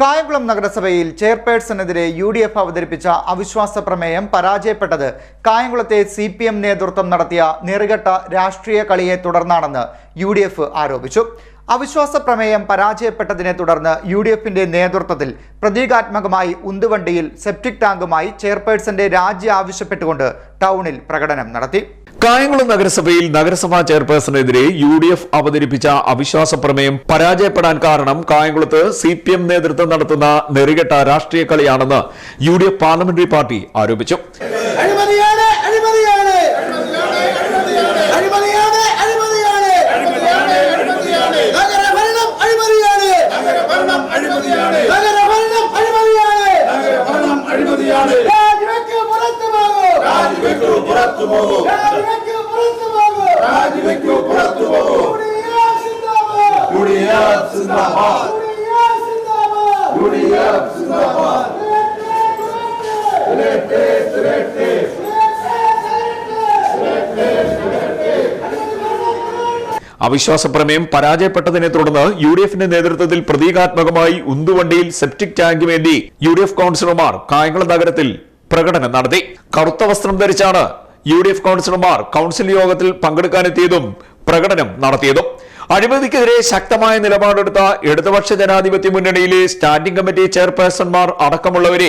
കായംകുളം നഗരസഭയിൽ ചെയർപേഴ്സണെതിരെ U D F അവതരിപ്പിച്ച അവിശ്വാസ പ്രമേയം പരാജയപ്പെട്ടത് കായംകുളത്തെ സി പി എം നേതൃത്വം നടത്തിയ നെറുകെട്ട രാഷ്ട്രീയ കളിയെ തുടർന്നാണെന്ന് യു ഡി എഫ് ആരോപിച്ചു. അവിശ്വാസ പ്രമേയം പരാജയപ്പെട്ടതിനെ തുടർന്ന് യു ഡി എഫിന്റെ നേതൃത്വത്തിൽ പ്രതീകാത്മകമായി ഉന്തുവണ്ടിയിൽ സെപ്റ്റിക് ടാങ്കുമായി ചെയർപേഴ്സന്റെ രാജി ആവശ്യപ്പെട്ടുകൊണ്ട് ടൗണിൽ പ്രകടനം നടത്തി. കായംകുളം നഗരസഭയിൽ നഗരസഭാ ചെയർപേഴ്സണെതിരെ യു ഡി എഫ് അവതരിപ്പിച്ച അവിശ്വാസ പ്രമേയം പരാജയപ്പെടാൻ കാരണം കായംകുളത്ത് സി പി എം നേതൃത്വം നടത്തുന്ന നെറികെട്ട രാഷ്ട്രീയ കളിയാണെന്ന് U D F parliamentary party ആരോപിച്ചു. അവിശ്വാസ പ്രമേയം പരാജയപ്പെട്ടതിനെ തുടർന്ന് യു ഡി എഫിന്റെ നേതൃത്വത്തിൽ പ്രതീകാത്മകമായി ഉന്തുവണ്ടിയിൽ സെപ്റ്റിക് ടാങ്ക് വേണ്ടി യു ഡി എഫ് കൌൺസിലർമാർ കായംകുളം നഗരത്തിൽ പ്രകടനം നടത്തി. കറുത്ത വസ്ത്രം ധരിച്ചാണ് യു ഡി എഫ് കൌൺസിലർമാർ കൌൺസിൽ യോഗത്തിൽ പങ്കെടുക്കാനെത്തിയതും പ്രകടനം നടത്തിയതും. അഴിമതിക്കെതിരെ ശക്തമായ നിലപാടെടുത്ത ഇടതുപക്ഷ ജനാധിപത്യ മുന്നണിയിലെ സ്റ്റാൻഡിംഗ് കമ്മിറ്റി ചെയർപേഴ്സൺമാർ അടക്കമുള്ളവരെ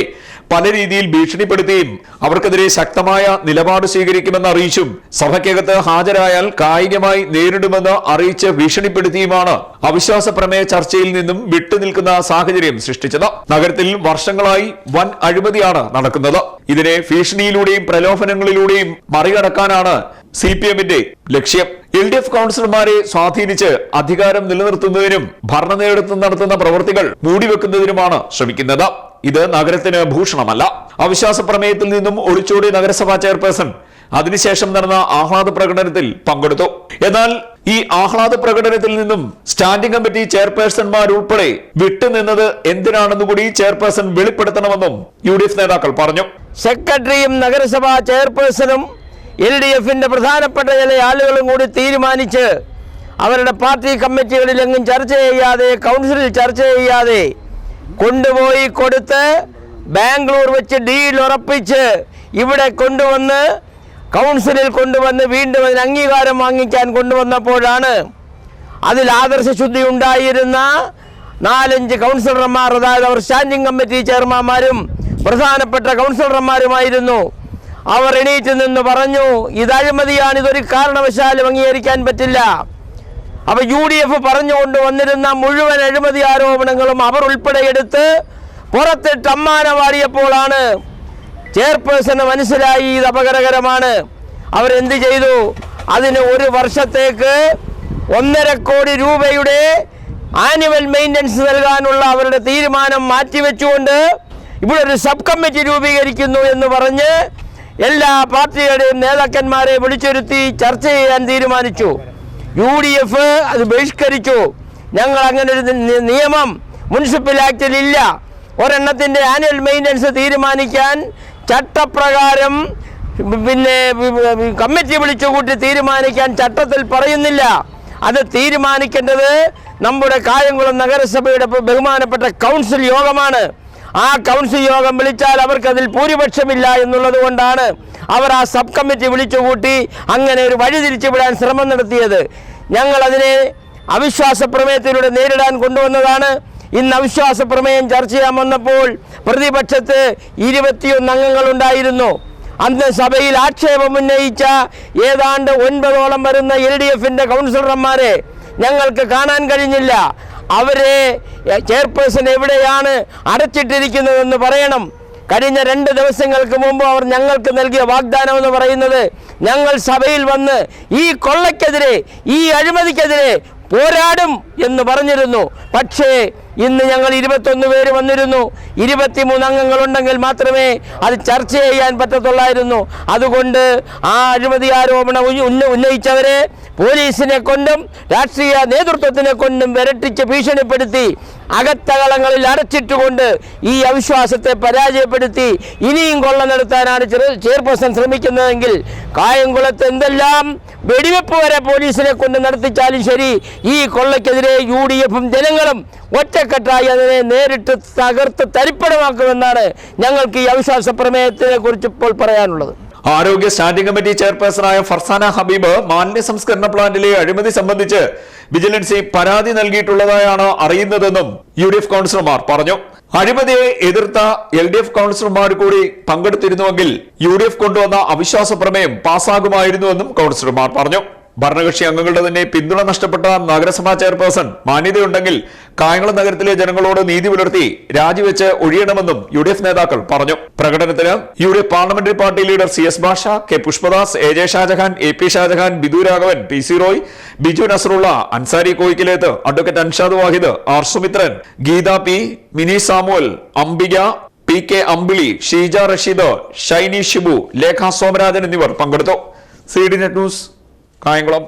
പല രീതിയിൽ ഭീഷണിപ്പെടുത്തിയും അവർക്കെതിരെ ശക്തമായ നിലപാട് സ്വീകരിക്കുമെന്ന് അറിയിച്ചും സഭയ്ക്കകത്ത് ഹാജരായാൽ കായികമായി നേരിടുമെന്ന് അറിയിച്ച് ഭീഷണിപ്പെടുത്തിയുമാണ് അവിശ്വാസ പ്രമേയ ചർച്ചയിൽ നിന്നും വിട്ടുനിൽക്കുന്ന സാഹചര്യം സൃഷ്ടിച്ചത്. നഗരത്തിൽ വർഷങ്ങളായി വൻ അഴിമതിയാണ് നടക്കുന്നത്. ഇതിനെ ഭീഷണിയിലൂടെയും പ്രലോഭനങ്ങളിലൂടെയും മറികടക്കാനാണ് സി പി എമ്മിന്റെ ലക്ഷ്യം. എൽ ഡി എഫ് കൌൺസിലർമാരെ സ്വാധീനിച്ച് അധികാരം നിലനിർത്തുന്നതിനും ഭരണ നേതൃത്വം നടത്തുന്ന പ്രവൃത്തികൾ മൂടിവെക്കുന്നതിനുമാണ് ശ്രമിക്കുന്നത്. ഇത് നഗരത്തിന് ഭൂഷണമല്ല. അവിശ്വാസ പ്രമേയത്തിൽ നിന്നും ഒളിച്ചോടിയ നഗരസഭാ ചെയർപേഴ്സൺ അതിനുശേഷം നടന്ന ആഹ്ലാദ പ്രകടനത്തിൽ പങ്കെടുത്തു. എന്നാൽ ഈ ആഹ്ലാദ പ്രകടനത്തിൽ നിന്നും സ്റ്റാൻഡിംഗ് കമ്മിറ്റി ചെയർപേഴ്സൺമാർ ഉൾപ്പെടെ വിട്ടുനിന്നത് എന്തിനാണെന്ന് കൂടി ചെയർപേഴ്സൺ വെളിപ്പെടുത്തണമെന്നും യു നേതാക്കൾ പറഞ്ഞു. സെക്രട്ടറിയും നഗരസഭാ ചെയർപേഴ്സണും എൽ ഡി എഫിന്റെ പ്രധാനപ്പെട്ട ചില ആളുകളും കൂടി തീരുമാനിച്ച് അവരുടെ പാർട്ടി കമ്മിറ്റികളിലെങ്ങും ചർച്ച ചെയ്യാതെ കൗൺസിലിൽ ചർച്ച ചെയ്യാതെ കൊണ്ടുപോയി കൊടുത്ത് ബാംഗ്ലൂർ വെച്ച് ഡീൽ ഉറപ്പിച്ച് ഇവിടെ കൊണ്ടുവന്ന് കൗൺസിലിൽ കൊണ്ടുവന്ന് വീണ്ടും അതിന് അംഗീകാരം വാങ്ങിക്കാൻ കൊണ്ടുവന്നപ്പോഴാണ് അതിൽ ആദർശ ശുദ്ധി ഉണ്ടായിരുന്ന നാലഞ്ച് കൗൺസിലർമാർ അതായത് അവർ സ്റ്റാൻഡിംഗ് കമ്മിറ്റി ചെയർമാന്മാരും പ്രധാനപ്പെട്ട കൗൺസിലർമാരുമായിരുന്നു. അവർ എണീറ്റ് നിന്ന് പറഞ്ഞു ഇത് അഴിമതിയാണ് ഇതൊരു കാരണവശാലും അംഗീകരിക്കാൻ പറ്റില്ല. അപ്പൊ യു ഡി എഫ് പറഞ്ഞുകൊണ്ട് വന്നിരുന്ന മുഴുവൻ അഴിമതി ആരോപണങ്ങളും അവർ ഉൾപ്പെടെ എടുത്ത് പുറത്തിട്ട് അമ്മാന വാരിയപ്പോഴാണ് ചെയർപേഴ്സണ് മനസ്സിലായി ഇത് അപകടകരമാണ്. അവരെന്ത് ചെയ്തു? അതിന് ഒരു വർഷത്തേക്ക് ഒന്നര കോടി രൂപയുടെ ആനുവൽ മെയിന്റനൻസ് നൽകാനുള്ള അവരുടെ തീരുമാനം മാറ്റിവെച്ചുകൊണ്ട് ഇവിടെ ഒരു സബ് കമ്മിറ്റി രൂപീകരിക്കുന്നു എന്ന് പറഞ്ഞ് എല്ലാ പാർട്ടികളുടെയും നേതാക്കന്മാരെ വിളിച്ചിരുത്തി ചർച്ച ചെയ്യാൻ തീരുമാനിച്ചു. യു ഡി എഫ് അത് ബഹിഷ്കരിച്ചു. ഞങ്ങൾ അങ്ങനെ ഒരു നിയമം മുനിസിപ്പൽ ആക്ടിൽ ഇല്ല. ഒരെണ്ണത്തിന്റെ ആനുവൽ മെയിന്റനൻസ് തീരുമാനിക്കാൻ ചട്ടപ്രകാരം പിന്നെ കമ്മിറ്റി വിളിച്ചുകൂട്ടി തീരുമാനിക്കാൻ ചട്ടത്തിൽ പറയുന്നില്ല. അത് തീരുമാനിക്കേണ്ടത് നമ്മുടെ കായംകുളം നഗരസഭയുടെ ബഹുമാനപ്പെട്ട കൗൺസിൽ യോഗമാണ്. ആ കൗൺസിൽ യോഗം വിളിച്ചാൽ അവർക്ക് അതിൽ ഭൂരിപക്ഷമില്ല എന്നുള്ളത് കൊണ്ടാണ് അവർ ആ സബ് കമ്മിറ്റി വിളിച്ചുകൂട്ടി അങ്ങനെ ഒരു വഴി തിരിച്ചുവിടാൻ ശ്രമം നടത്തിയത്. ഞങ്ങളതിനെ അവിശ്വാസ പ്രമേയത്തിലൂടെ നേരിടാൻ കൊണ്ടുവന്നതാണ്. ഇന്ന് അവിശ്വാസ പ്രമേയം ചർച്ച ചെയ്യാൻ വന്നപ്പോൾ പ്രതിപക്ഷത്ത് ഇരുപത്തിയൊന്ന് അംഗങ്ങളുണ്ടായിരുന്നു. അന്ന് സഭയിൽ ആക്ഷേപം ഉന്നയിച്ച ഏതാണ്ട് ഒൻപതോളം വരുന്ന എൽ ഡി എഫിന്റെ കൗൺസിലർമാരെ ഞങ്ങൾക്ക് കാണാൻ കഴിഞ്ഞില്ല. അവരെ ചെയർപേഴ്സൺ എവിടെയാണ് അടച്ചിട്ടിരിക്കുന്നതെന്ന് പറയണം. കഴിഞ്ഞ രണ്ട് ദിവസങ്ങൾക്ക് മുമ്പ് അവർ ഞങ്ങൾക്ക് നൽകിയ വാഗ്ദാനം എന്ന് പറയുന്നത് ഞങ്ങൾ സഭയിൽ വന്ന് ഈ കൊള്ളയ്ക്കെതിരെ ഈ അഴിമതിക്കെതിരെ പോരാടും എന്ന് പറഞ്ഞിരുന്നു. പക്ഷേ ഇന്ന് ഞങ്ങൾ ഇരുപത്തൊന്ന് പേര് വന്നിരുന്നു. ഇരുപത്തിമൂന്ന് അംഗങ്ങളുണ്ടെങ്കിൽ മാത്രമേ അത് ചർച്ച ചെയ്യാൻ പറ്റത്തുള്ളായിരുന്നു. അതുകൊണ്ട് ആ അഴിമതി ആരോപണം ഉന്ന- ഉന്ന- ഉന്നയിച്ചവരെ പോലീസിനെ കൊണ്ടും രാഷ്ട്രീയ നേതൃത്വത്തിനെ കൊണ്ടും വിരട്ടിച്ച് ഭീഷണിപ്പെടുത്തി അകത്തകളങ്ങളിൽ അടച്ചിട്ടുകൊണ്ട് ഈ അവിശ്വാസത്തെ പരാജയപ്പെടുത്തി ഇനിയും കൊള്ള നടത്താനാണ് ചെയർപേഴ്സൺ ശ്രമിക്കുന്നതെങ്കിൽ കായംകുളത്ത് എന്തെല്ലാം വെടിവെപ്പ് വരെ പോലീസിനെ കൊണ്ട് നടത്തിച്ചാലും ശരി. ഈ കൊള്ളയ്ക്കെതിരെ യു ഡി എഫും ജനങ്ങളും ഒറ്റക്കെട്ടായി അതിനെ നേരിട്ട് തകർത്ത് തരിപ്പണമാക്കുമെന്നാണ് ഞങ്ങൾക്ക് ഈ അവിശ്വാസ പ്രമേയത്തിനെ കുറിച്ച് ഇപ്പോൾ പറയാനുള്ളത്. ആരോഗ്യ സ്റ്റാൻഡിംഗ് കമ്മിറ്റി ചെയർപേഴ്സണായ ഫർസാന ഹബീബ് മാലിന്യ സംസ്കരണ പ്ലാന്റിലെ അഴിമതി സംബന്ധിച്ച് വിജിലൻസി പരാതി നൽകിയിട്ടുള്ളതായാണ് അറിയുന്നതെന്നും യു ഡി എഫ് കൌൺസിലർമാർ പറഞ്ഞു. അഴിമതിയെ എതിർത്ത എൽ ഡി എഫ് കൌൺസിലർമാർ കൂടി പങ്കെടുത്തിരുന്നുവെങ്കിൽ യു ഡി എഫ് കൊണ്ടുവന്ന അവിശ്വാസ പ്രമേയം പാസ്സാകുമായിരുന്നുവെന്നും കൌൺസിലർമാർ പറഞ്ഞു. ഭരണകക്ഷി അംഗങ്ങളുടെ തന്നെ പിന്തുണ നഷ്ടപ്പെട്ട നഗരസഭാ ചെയർപേഴ്സൺ മാന്യതയുണ്ടെങ്കിൽ കായംകുളം നഗരത്തിലെ ജനങ്ങളോട് നീതി പുലർത്തി രാജിവെച്ച് ഒഴിയണമെന്നും യു ഡി എഫ് നേതാക്കൾ പറഞ്ഞു. പ്രകടനത്തിന് U D F parliamentary party leader C S Basha K Pushpadas A J Shajahan A P Shajahan Bidu Raghavan P C Roy Biju Nasarulla Ansari Koyikkilethu advocate Anshad Wahid R Sumithran Geetha P Mini Samuel Ambika P K Ambili Sheeja Rasheed Shiny Shibu Lekha Somarajan എന്നിവർ പങ്കെടുത്തു. C D net news Kayamkulam